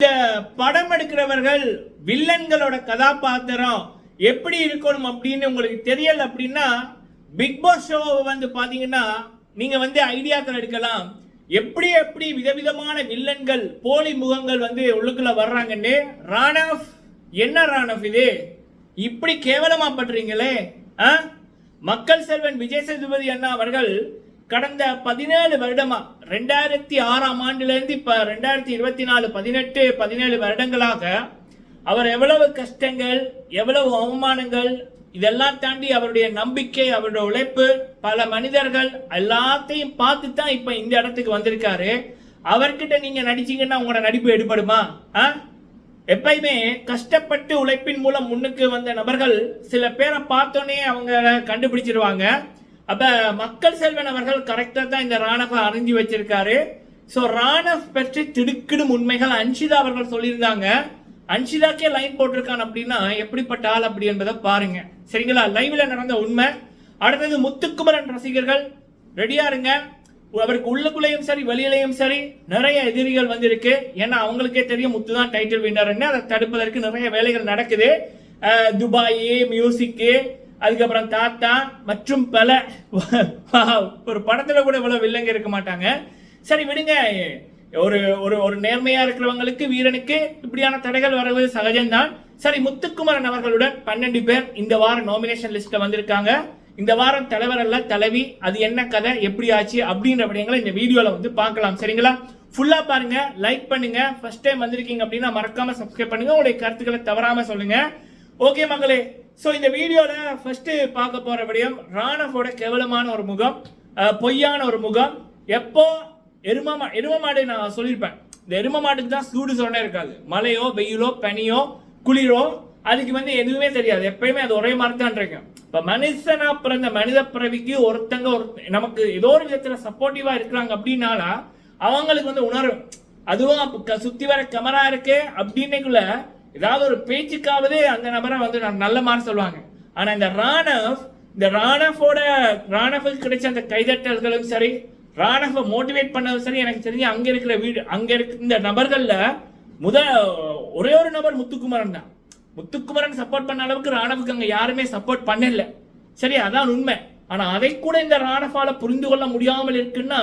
இந்த படம் எடுக்கிறவர்கள் வில்லன்களோட கதாபாத்திரம் எப்படி இருக்கணும் அப்படின்னு உங்களுக்கு தெரியல அப்படின்னா பிக் பாஸ் ஷோ வந்து பார்த்தீங்கன்னா நீங்கள் வந்து ஐடியாக்கள் எடுக்கலாம். எப்படி எப்படி விதவிதமான வில்லன்கள் போலி முகங்கள் வந்து உள்ளுக்குள்ள வர்றாங்கன்னு ராணஃப் என்ன ராணஃப் இது? இப்படி கேவலமா பண்றீங்களே ஆ? மக்கள் செல்வன் விஜய் சேதுபதி அண்ணா அவர்கள் கடந்த பதினேழு வருடமா ரெண்டாயிரத்தி ஆறாம் ஆண்டுலேருந்து இப்போ ரெண்டாயிரத்தி இருபத்தி நாலு பதினெட்டு பதினேழு வருடங்களாக அவர் எவ்வளவு கஷ்டங்கள் எவ்வளவு அவமானங்கள் இதெல்லாம் தாண்டி அவருடைய நம்பிக்கை அவருடைய உழைப்பு பல மனிதர்கள் எல்லாத்தையும் பார்த்து தான் இப்போ இந்த இடத்துக்கு வந்திருக்காரு. அவர்கிட்ட நீங்கள் நடிச்சிங்கன்னா உங்களோட நடிப்பு எடுபடுமா? ஆ? எப்பயுமே கஷ்டப்பட்டு உழைப்பின் மூலம் முன்னுக்கு வந்த நபர்கள் சில பேரை பார்த்தோன்னே அவங்க கண்டுபிடிச்சிருவாங்க. அப்ப மக்கள் செல்வன் அவர்கள் கரெக்டா தான் இந்த ராணவ அறிஞ்சு வச்சிருக்காரு. ஸோ ராணவ் பற்றி திடுக்கிடும் உண்மைகள் அன்ஷிதா அவர்கள் சொல்லியிருந்தாங்க. அன்ஷிதாக்கே லைன் போட்டிருக்கான் அப்படின்னா எப்படிப்பட்ட ஆள் அப்படி என்பதை பாருங்க. சரிங்களா? லைவ்ல நடந்த உண்மை. அடுத்தது முத்துக்குமரன் ரசிகர்கள். ரெடியா இருங்க. அவருக்கு உள்ளுக்குள்ளேயும் சரி வெளியிலையும் சரி நிறைய எதிரிகள் வந்திருக்கு. ஏன்னா அவங்களுக்கே தெரியும் முத்து தான் டைட்டில் வின்னர்னு அதை தடுப்பதற்கு நிறைய வேலைகள் நடக்குது. துபாயே துபாய் மியூசிக்கு அதுக்கப்புறம் தாத்தா மற்றும் பல ஒரு படத்துல கூட இவ்வளவு வில்லங்க இருக்க மாட்டாங்க. சரி விடுங்க. ஒரு ஒரு ஒரு நேர்மையா இருக்கிறவங்களுக்கு வீரனுக்கு இப்படியான தடைகள் வருவது சகஜம்தான். சரி முத்துக்குமரன் அவர்களுடன் பன்னெண்டு பேர் இந்த வாரம் நாமினேஷன் லிஸ்ட்ல வந்திருக்காங்க. இந்த வாரம் தலைவர் அல்ல தலைவி. அது என்ன கதை எப்படி ஆச்சு அப்படின்ற விடயங்களை இந்த வீடியோல வந்து பார்க்கலாம். சரிங்களா? ஃபுல்லா பாருங்க லைக் பண்ணுங்க. ஃபர்ஸ்ட் டைம் வந்திருக்கீங்க அப்படின்னா மறக்காம சப்ஸ்கிரைப் பண்ணுங்க. உங்களுடைய கருத்துக்களை தவறாம சொல்லுங்க. ஓகே மகளே ஸோ இந்த வீடியோவில் ஃபஸ்ட்டு பார்க்க போகிற விடயம் ராணவோட கேவலமான ஒரு முகம் பொய்யான ஒரு முகம் எப்போ எரும மா எரும மாடு நான் சொல்லியிருப்பேன் இந்த எரும மாட்டுக்கு தான் சூடு சொன்னே இருக்காது. மழையோ வெயிலோ பனியோ குளிரோ அதுக்கு வந்து எதுவுமே தெரியாது. எப்பயுமே அது ஒரே மாதிரி தான் இருக்கும். இப்போ மனுஷனா பிறந்த மனித பிறவிக்கு ஒருத்தங்க ஒரு நமக்கு ஏதோ ஒரு விதத்தில் சப்போர்ட்டிவாக இருக்கிறாங்க அப்படின்னால அவங்களுக்கு வந்து உணரும் அதுவும் அப்போ சுற்றி வர கேமரா இருக்கு அப்படின்னுக்குள்ள ஏதாவது ஒரு பேச்சுக்காவது அந்த நபரை வந்து நான் நல்ல மாதிரி சொல்லுவாங்க. ஆனா இந்த ராணவ் இந்த ராணஃபோட ராணஃபுக்கு கிடைச்ச அந்த கைதட்டல்களும் சரி ராணஃபை மோட்டிவேட் பண்ணதும் சரி எனக்கு தெரிஞ்சு அங்க இருக்கிற வீடு அங்க இருக்க இந்த நபர்கள்ல முத ஒரே ஒரு நபர் முத்துக்குமரன் தான். முத்துக்குமரன் சப்போர்ட் பண்ண அளவுக்கு ராணவுக்கு அங்க யாருமே சப்போர்ட் பண்ணல. சரி அதான் உண்மை. ஆனா அதை கூட இந்த ராணவால புரிந்து கொள்ள முடியாமல் இருக்குன்னா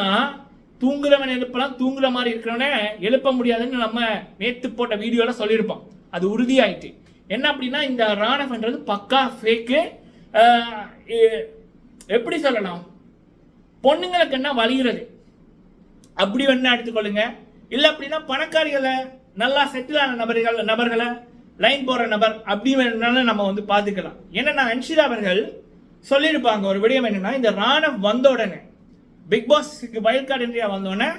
தூங்குறவன் எழுப்பலாம் தூங்குற மாதிரி இருக்கிறவனே எழுப்ப முடியாதுன்னு நம்ம நேத்து போட்ட வீடியோல சொல்லியிருப்போம். அது உறுதியாயிட்டு. என்ன அப்படின்னா இந்த ராணவன்றது பக்கா ஃபேக்கு எப்படி சொல்லலாம்? பொண்ணுங்களுக்கு என்ன வலிகிறது அப்படி வேணா எடுத்துக்கொள்ளுங்க. இல்லை அப்படின்னா பணக்காரிகளை நல்லா செட்டில் ஆன நபர்கள் நபர்களை லைன் போகிற நபர் அப்படி வேணும்னாலும் நம்ம வந்து பார்த்துக்கலாம். ஏன்னா அன்ஷிதா அவர்கள் சொல்லியிருப்பாங்க ஒரு விடயம் என்னன்னா இந்த ராணவ் வந்த உடனே பிக் பாஸ்க்கு வயல் இந்தியா வந்தோடனே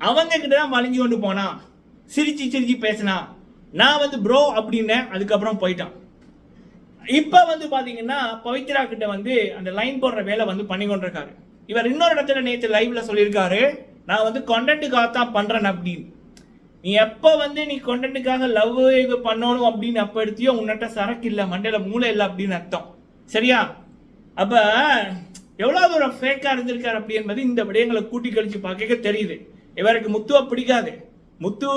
அவங்க கிட்ட தான் வலிஞ்சு கொண்டு போனா சிரிச்சு சிரிச்சு பேசினா நான் வந்து ப்ரோ அப்படின்னேன் அதுக்கப்புறம் போயிட்டான். இப்போ வந்து பார்த்தீங்கன்னா பவித்ரா கிட்ட வந்து அந்த லைன் போடுற வேலை வந்து பண்ணி கொண்டிருக்காரு. இவர் இன்னொரு இடத்துல நேற்று லைவ்ல சொல்லியிருக்காரு நான் வந்து கண்டென்ட்டுக்காக தான் பண்ணுறேன் அப்படின்னு. நீ எப்போ வந்து நீ கண்டென்ட்டுக்காக லவ் இது பண்ணணும் அப்படின்னு அப்போ எடுத்தியோ உன்னிட்ட சரக்கு இல்லை மண்டையில் மூளை இல்லை அப்படின்னு அர்த்தம். சரியா? அப்போ எவ்வளோ தூரம் ஃபேக்காக இருந்திருக்கார் அப்படி என்பது இந்த விடயங்களை கூட்டி கழிச்சு பார்க்க தெரியுது. இவருக்கு முத்துவை பிடிக்காது. முத்து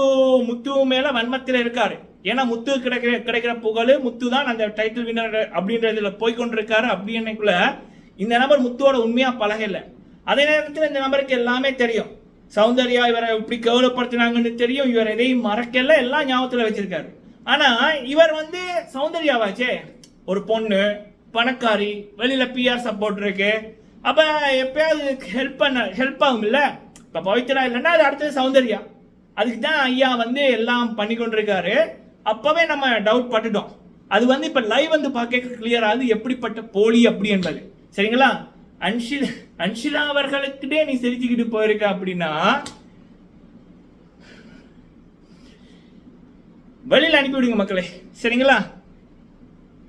முத்து மேல வன்மத்தில் இருக்காரு. ஏன்னா முத்து கிடைக்கிற கிடைக்கிற புகழ் முத்து தான் அந்த டைட்டில் வின்னர் அப்படின்றதுல போய்கொண்டிருக்காரு அப்படின்னுக்குள்ள இந்த நபர் முத்துவோட உண்மையா பழகல. அதே நேரத்தில் இந்த நபருக்கு எல்லாமே தெரியும். சௌந்தர்யா இவரை இப்படி கௌரவப்படுத்தினாங்கன்னு தெரியும். இவர் எதையும் மறக்கல. எல்லாம் ஞாபகத்தில் வச்சிருக்காரு. ஆனா இவர் வந்து சௌந்தர்யாவாச்சே. ஒரு பொண்ணு பணக்காரி வெளியில பிஆர் சப்போர்ட் இருக்கு. அப்ப எப்பயாவது ஹெல்ப் பண்ண ஹெல்ப் ஆகும் இல்ல இப்ப பவித்ரா இல்லைன்னா அது அடுத்தது சௌந்தர்யா. அதுக்கு தான் ஐயா வந்து எல்லாம் பண்ணி கொண்டிருக்காரு. அப்போவே நம்ம டவுட் பட்டுட்டோம். அது வந்து இப்போ லைவ் வந்து பார்க்க கிளியர் ஆகுது எப்படிப்பட்ட போலி அப்படி என்பது. சரிங்களா? அன்ஷில் அன்ஷிலா அவர்களுக்கிட்டே நீ சிரிச்சுக்கிட்டு போயிருக்க அப்படின்னா வெளியில் அனுப்பிவிடுங்க மக்களே. சரிங்களா?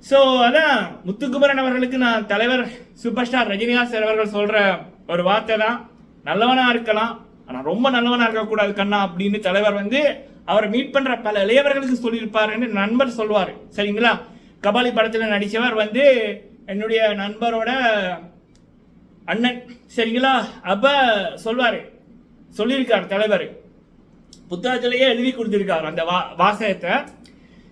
ஸோ அதான் முத்துக்குமரன் அவர்களுக்கு நான் தலைவர் சூப்பர் ஸ்டார் ரஜினிகாந்த் சார் அவர்கள் சொல்கிற ஒரு வார்த்தை தான் நல்லவனாக இருக்கலாம் ஆனால் ரொம்ப நல்லவனாக இருக்கக்கூடாது கண்ணா அப்படின்னு தலைவர் வந்து அவரை மீட் பண்ணுற பல இளையவர்களுக்கு சொல்லியிருப்பாருன்னு நண்பர் சொல்வார். சரிங்களா? கபாலி படத்தில் நடித்தவர் வந்து என்னுடைய நண்பரோட அண்ணன். சரிங்களா? அப்ப சொல்வார். சொல்லியிருக்கார் தலைவர். புத்தகத்திலேயே எழுதி கொடுத்துருக்கார் அந்த வா வாசகத்தை.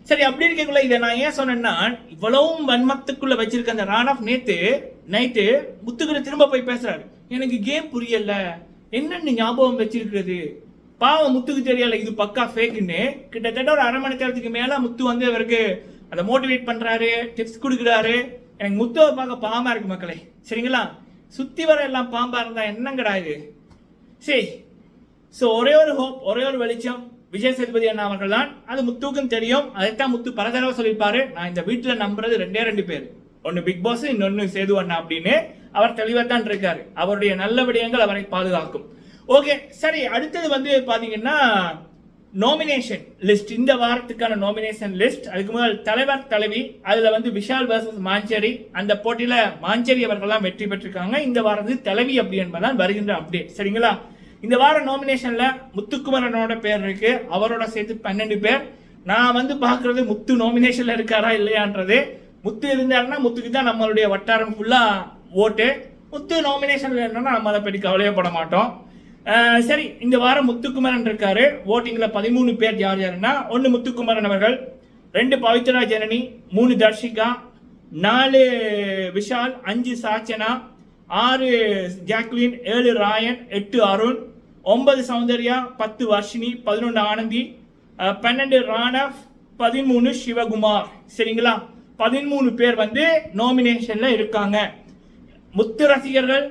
சரி அப்படி இருக்கக்குள்ள இதை நான் ஏன் சொன்னேன்னா இவ்வளவும் வன்மத்துக்குள்ள வச்சிருக்க அந்த ரான் ஆஃப் நேத்து நைட்டு முத்துக்கிட்ட திரும்ப போய் பேசுறாரு. எனக்கு கேம் புரியல. என்னன்னு ஞாபகம் வச்சிருக்கிறது? பாவம் முத்துக்கு தெரியல இது பக்கா ஃபேக்குன்னு கிட்டத்தட்ட ஒரு அரை மணி நேரத்துக்கு மேல முத்து வந்து அவருக்கு அதை மோட்டிவேட் பண்றாரு டிப்ஸ் கொடுக்குறாரு. எனக்கு முத்துவை பார்க்க பாவமாக இருக்கு மக்களே. சரிங்களா? சுத்தி வர எல்லாம் பாம்பா இருந்தா என்னங்கடா இது? சரி. ஸோ ஒரே ஒரு ஹோப் ஒரே ஒரு வெளிச்சம். விஜய் சேதுபதி அண்ணா அவர்கள் தான். அது முத்துக்கும் தெரியும். அதைத்தான் முத்து பல தடவை சொல்லியிருப்பாரு. நான் இந்த வீட்டில் நம்புறது ரெண்டே ரெண்டு பேர். ஒன்று பிக் பாஸ் இன்னொன்று சேது அண்ணா அப்படின்னு. அவர் தெளிவாக தான் இருக்காரு. அவருடைய நல்ல விடயங்கள் அவரை பாதுகாக்கும். ஓகே சரி அடுத்தது வந்து பாத்தீங்கன்னா நாமினேஷன் லிஸ்ட் இந்த வாரத்துக்கான நாமினேஷன் லிஸ்ட் அதுக்கு முதல் தலைவர் தலைவி அதுல வந்து விஷால் வர்சஸ் மாஞ்சேரி அந்த போட்டியில மாஞ்சேரி அவர்கள்லாம் வெற்றி பெற்றிருக்காங்க. இந்த வாரத்து தலைவி அப்படி என்பதான் வருகின்ற அப்டேட் சரிங்களா? இந்த வார நாமினேஷன்ல முத்துக்குமரனோட பேர் இருக்கு. அவரோட சேர்த்து பன்னெண்டு பேர். நான் வந்து பாக்குறது முத்து நாமினேஷன்ல இருக்காரா இல்லையான்றது. முத்து இருந்தாருன்னா முத்துக்கு தான் நம்மளுடைய வட்டாரம் ஃபுல்லா ஓட்டு. முத்து நாமினேஷன் என்னன்னா நம்ம அதை பற்றி கவலையே பட மாட்டோம். சரி இந்த வாரம் முத்துக்குமரன் இருக்காரு. ஓட்டிங்கில் பதிமூணு பேர் யார் யாருன்னா ஒன்று முத்துக்குமரன் அவர்கள் ரெண்டு பவித்ரா ஜனனி மூணு தர்ஷிகா நாலு விஷால் அஞ்சு சாச்சனா ஆறு ஜாக்லின் ஏழு ராயன் எட்டு அருண் ஒன்பது சௌந்தர்யா பத்து வர்ஷினி பதினொன்று ஆனந்தி பன்னெண்டு ராணவ் பதிமூணு சிவகுமார். சரிங்களா? பதிமூணு பேர் வந்து நோமினேஷனில் இருக்காங்க. முத்து ரசிகர்கள்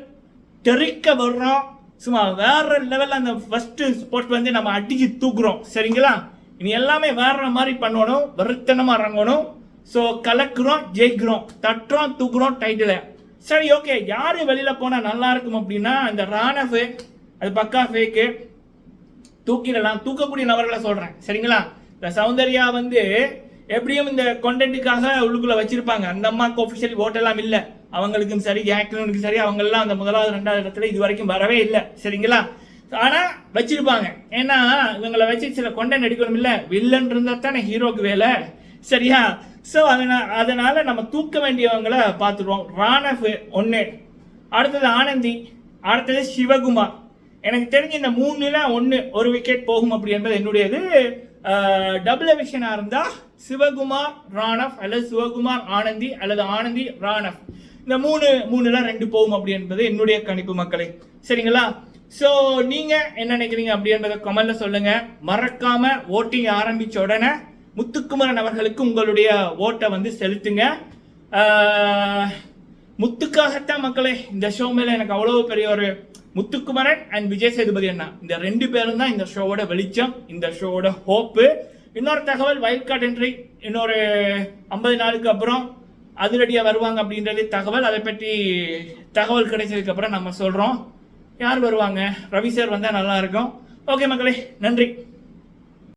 தெறிக்க வர்றோம். சும்மா வேற லெவல்ல அந்த ஃபர்ஸ்ட் ஸ்போர்ட் வந்து நம்ம அடிச்சு தூக்குறோம். சரிங்களா? இனி எல்லாமே வேற மாதிரி பண்ணணும். வெறுத்தனமா இறங்கணும். ஸோ கலக்குறோம் ஜெயிக்கிறோம். தட்டுறோம் தூக்குறோம் டைட்டில் சரி ஓகே யார் வெளியில போனா நல்லா இருக்கும் அப்படின்னா இந்த ஃபேக் அது பக்கா ஃபேக்கு தூக்கிடலாம். தூக்கக்கூடிய நபர்களை சொல்றேன். சரிங்களா? இந்த சௌந்தர்யா வந்து எப்படியும் இந்த கொண்டென்ட்டுக்காக உள்ளுக்குள்ள வச்சிருப்பாங்க. அந்த அம்மாவுக்கு ஒஃபிஷியல் ஓட்டெல்லாம் இல்லை. அவங்களுக்கும் சரி ஜாக்லினுக்கும் சரி அவங்கெல்லாம் அந்த முதலாவது ரெண்டாவது இடத்துல இது வரைக்கும் வரவே இல்லை. சரிங்களா? ஆனால் வச்சிருப்பாங்க. ஏன்னா இவங்களை வச்சு சில கொண்டை நடிக்கணும் இல்லை வில்லன் இருந்தால் தானே ஹீரோக்கு வேலை. சரியா? ஸோ அதனால் அதனால் நம்ம தூக்க வேண்டியவங்களை பார்த்துருவோம். ராணஃப் ஒன்று அடுத்தது ஆனந்தி. அடுத்தது சிவகுமார். எனக்கு தெரிஞ்ச இந்த மூணுல ஒன்று ஒரு விக்கெட் போகும் அப்படி என்பது என்னுடையது. டபுள் எவிஷனா இருந்தால் சிவகுமார் ராணஃப் அல்லது சிவகுமார் ஆனந்தி அல்லது ஆனந்தி ராணஃப் இந்த மூணு மூணுல ரெண்டு போகும் அப்படி என்பது என்னுடைய கணிப்பு மக்களே. சரிங்களா? ஸோ நீங்க என்ன நினைக்கிறீங்க அப்படின்றத கமெண்ட்ல சொல்லுங்க. மறக்காம ஓட்டிங் ஆரம்பிச்ச உடனே முத்துக்குமரன் அவர்களுக்கு உங்களுடைய ஓட்டை வந்து செலுத்துங்க. முத்துக்காகத்தான் மக்களே இந்த ஷோ மேல எனக்கு அவ்வளவு பெரிய ஒரு முத்துக்குமரன் அண்ட் விஜய் சேதுபதி அண்ணா. இந்த ரெண்டு பேரும் தான் இந்த ஷோவோட வெளிச்சம் இந்த ஷோவோட ஹோப்பு இன்னொரு தகவல் வைல்ட் என்ட்ரி இன்னொரு ஐம்பது நாளுக்கு அப்புறம் அதிரடியாக வருவாங்க அப்படின்றது தகவல். அதை பற்றி தகவல் கிடைச்சதுக்கு அப்புறம் நம்ம சொல்றோம். யார் வருவாங்க? ரவி சார் வந்தால் நல்லா இருக்கும். ஓகே மக்களே நன்றி.